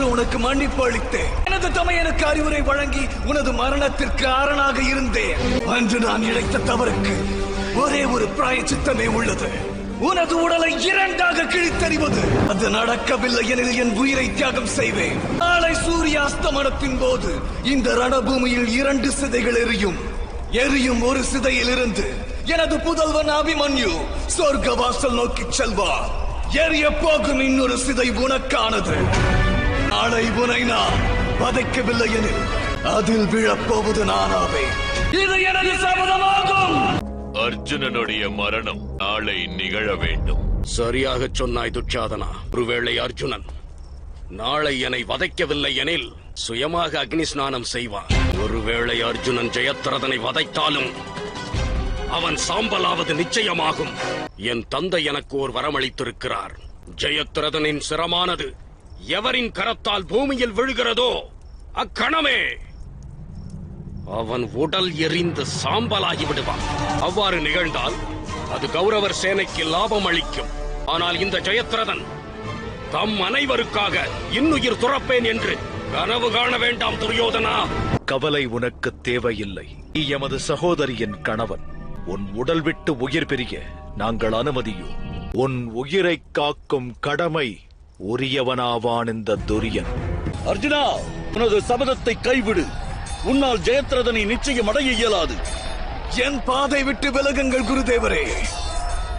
என்று உனக்கு மன்னிப்பு அளித்தேன். எனது தமையனுக்கு அறிவுரை வழங்கி உனது மரணத்திற்கு அரணாக இருந்தேன். அன்று நான் இழைத்த தவறுக்கு ஒரே ஒரு பிராய சித்தமே உள்ளது. உனது உடலை இரண்டாக கிழித்தறிவது. அது நடக்கவில்லை எனில் என் உயிரை தியாகம் செய்வேன். நாளை சூரிய அஸ்தமனத்தின் போது இந்த ரணபூமியில் இரண்டு சிதைகள் எரியும். எரியும் ஒரு சிதையில் இருந்து எனது புதல்வன் அபிமன்யு சொர்க்க வாசல் நோக்கி செல்வார். எரிய போகும் இன்னொரு சிதை உனக்கானது. நாளை உனை நான் வதைக்கவில்லை எனில் அதில் விழப்போவது நானாவே. இது எனது சபதமாகும். அர்ஜுனனுடைய மரணம் நாளை நிகழ வேண்டும். சரியாக சொன்னாய் துச்சாதனா ஒருவேளை அர்ஜுனன். நாளை என்னை வதைக்கவில்லை எனில் சுயமாக அக்னி ஸ்நானம் செய்வான். ஒருவேளை அர்ஜுனன் ஜெயத்ரதனை வதைத்தாலும் அவன் சாம்பலாவது நிச்சயமாகும். என் தந்தை எனக்கு ஒரு வரமளித்திருக்கிறார். ஜெயத்ரதனின் சிரமானது எவரின் கரத்தால் பூமியில் விழுகிறதோ அக்கணமே. அவன் உடல் எரிந்து சாம்பலாகி விடுவான். அவ்வாறு நிகழ்ந்தால் அது கௌரவர் சேனைக்கு லாபம் அளிக்கும். ஆனால் இந்த ஜெயத்ரதன் தம் அனைவருக்காக இன்னுயிர் துறப்பேன் என்று கனவு காண வேண்டாம் துரியோதனா. கவலை உனக்கு தேவையில்லை. நீ எமது சகோதரியின் கணவன். உன் உடல் விட்டு உயிர் பெரிய நாங்கள் அனுமதியும். உன் உயிரை காக்கும் கடமை உரியவனாவான் இந்த துரியன். அர்ஜுனா உனது சபதத்தை கைவிடு. உன்னால் ஜெயத்ரதனை நிச்சயம் அடைய இயலாது. என் பாதை விட்டு விலகுங்கள் குருதேவரே.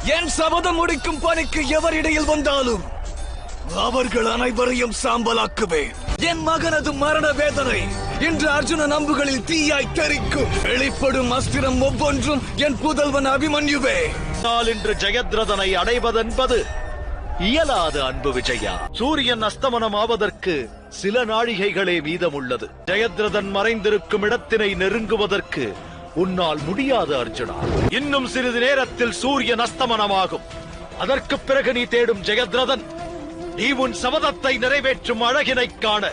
என் சபதம் முடிக்கும் பணிக்கு எவர் இடையில் வந்தாலும் அவர்கள் அனைவரையும் சாம்பலாக்குவேன். என் மகனது மரண வேதனை. இன்று அர்ஜுன நம்புகளில் தீயாய் தெரிக்கும் வெளிப்படும் அஸ்திரம் ஒவ்வொன்றும் என் புதல்வன் அபிமன்யுவே. ஆனால் இன்று ஜெயத்ரதனை அடைவதென்பது இயலாது அன்பு விஜயா. சூரியன் அஸ்தமனம் ஆவதற்கு சில நாழிகைகளே மீதமுள்ளது. ஜெயத்ரதன் மறைந்திருக்கும் இடத்தினை நெருங்குவதற்கு உன்னால் முடியாது அர்ஜுனா. இன்னும் சிறிது நேரத்தில் சூரியன் அஸ்தமனமாகும். அதற்கு பிறகு நீ தேடும் ஜெயத்ரதன் நீ உன் சபதத்தை நிறைவேற்றும் அழகினைக் காண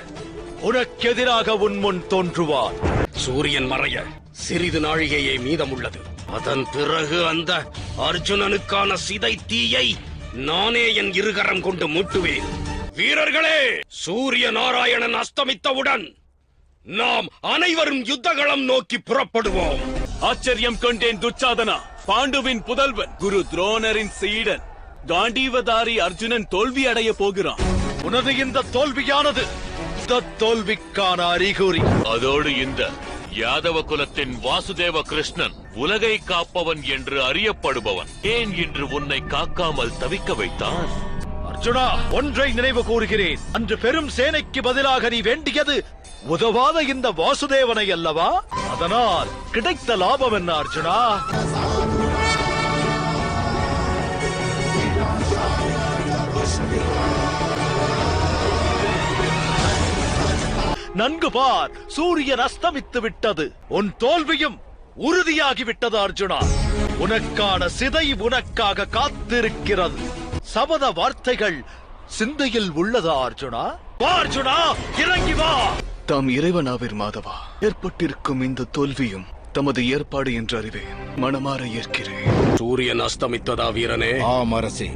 உனக்கு எதிராக உன் முன் தோன்றுவான். சூரியன் மறைய சிறிது நாழிகையே மீதமுள்ளது. அதன் பிறகு அந்த அர்ஜுனனுக்கான சிதை தீயை நானே என் இருகரம் கொண்டு மூட்டுவேன். வீரர்களே சூரிய நாராயணன் அஸ்தமித்தவுடன் நாம் அனைவரும் யுத்தகளம் நோக்கி புறப்படுவோம். ஆச்சரியம் கொண்டேன் துச்சாதனா பாண்டுவின் புதல்வன் குரு துரோணரின் சீடன். காண்டீவதாரி அர்ஜுனன் தோல்வி அடைய போகிறான். உனது இந்த தோல்வியானது தோல்விக்கான அறிகுறி. அதோடு இந்த யாதவ குலத்தின் வாசுதேவ கிருஷ்ணன் உலகை காப்பவன் என்று அறியப்படுபவன். ஏன் இன்று உன்னை காக்காமல் தவிக்க வைத்தான்? அர்ஜுனா ஒன்றை நினைவு கூறுகிறேன். அன்று பெரும் சேனைக்கு பதிலாக நீ வேண்டியது உதவாத இந்த வாசுதேவனை அல்லவா? அதனால் கிடைத்த லாபம் என்ன அர்ஜுனா? நன்கு பார். சூரியன் அஸ்தமித்து விட்டது. உன் தோல்வியும் உறுதியாகி விட்டது அர்ஜுனா. உனக்கான சிதை உனக்காக காத்திருக்கிறது. சபத வார்த்தைகள் சிந்தையில் உள்ளதா அர்ஜுனா? வா அர்ஜுனா இறங்கி வா. தாம் இறைவனாவிர் மாதவா. ஏற்பட்டிருக்கும் இந்த தோல்வியும் தமது ஏற்பாடு என்று அறிவேன். மனமாற ஏற்கிறேன். சூரியன் அஸ்தமித்ததா வீரனே? ஆம் அரசே.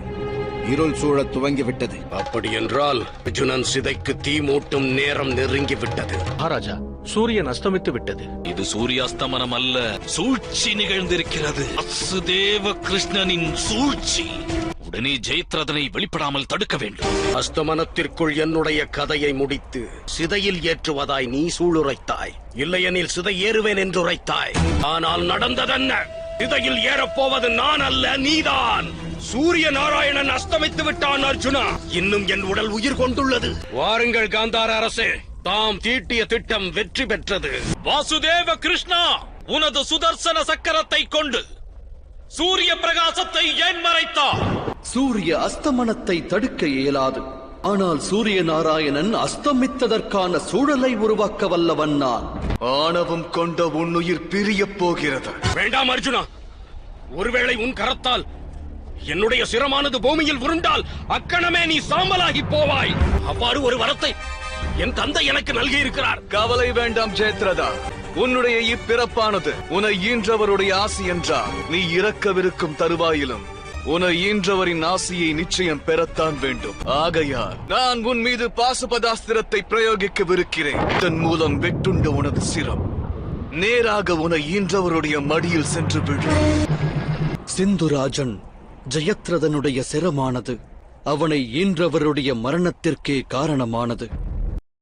இருள் சூழத் துவங்கிவிட்டது. அப்படி என்றால் அர்ஜுனன் சிதைக்கு தீ மூட்டும் நேரம் நெருங்கி விட்டது மகாராஜா சூரியன் அஸ்தமித்து விட்டது. இது சூரியாஸ்தமனம் அல்ல சூழ்ச்சி நிகழ்ந்திருக்கிறது. அசுதேவ கிருஷ்ணனின் சூழ்ச்சி. உடனே ஜெயத்ரதனை வெளிப்படாமல் தடுக்க வேண்டும். அஸ்தமனத்திற்குள் என்னுடைய கதையை முடித்து சிதையில் ஏற்றுவதாய் நீ சூளுரைத்தாய். இல்லையெனில் சிதை ஏறுவேன் என்று உரைத்தாய் ஆனால் நடந்ததென்ன? சிதையில் ஏறப்போவது நான் அல்ல நீதான். சூரிய நாராயணன் அஸ்தமித்து விட்டான் அர்ஜுனா. இன்னும் என் உடல் உயிர் கொண்டுள்ளது. வாருங்கள் காந்தார அரசே. தாம் தீட்டிய திட்டம் வெற்றி பெற்றது. வாசுதேவ கிருஷ்ணா உனது சுதர்சன சக்கரத்தை கொண்டு சூரிய பிரகாசத்தை ஏன் மறைத்தார் சூரிய அஸ்தமனத்தை தடுக்க இயலாது. ஆனால் சூரிய நாராயணன் அஸ்தமித்ததற்கான சூழலை உருவாக்க வல்லவன் நான். ஆணவம் கொண்ட உன்னுயிர் பிரியப் போகிறது. வேண்டாம் அர்ஜுனா. ஒருவேளை உன் கரத்தால் என்னுடைய சிரமானது பூமியில் உருண்டால் அக்கணமே நீ சாம்பலாகி போவாய். அவ்வாறு ஒரு வரத்தை என் தந்தை எனக்கு நல்கி இருக்கிறார் கவலை வேண்டாம் ஜெயத்ரதா. உன்னுடைய இப்பிறப்பானது உன ஈன்றவருடைய ஆசி என்றால் நீ இறக்கவிருக்கும் தருவாயிலும் உன ஈன்றவரின் ஆசையை நிச்சயம் பெறத்தான் வேண்டும். ஆகையால் நான் உன் மீது பாசுபதாஸ்திரத்தை பிரயோகிக்கவிருக்கிறேன். இதன் மூலம் வெட்டுண்ட உனது சிரம். நேராக உன ஈன்றவருடைய மடியில் சென்று விழும் சிந்துராஜன் ஜெயத்ரதனுடைய சிரமானது அவனை ஈன்றவருடைய மரணத்திற்கே காரணமானது.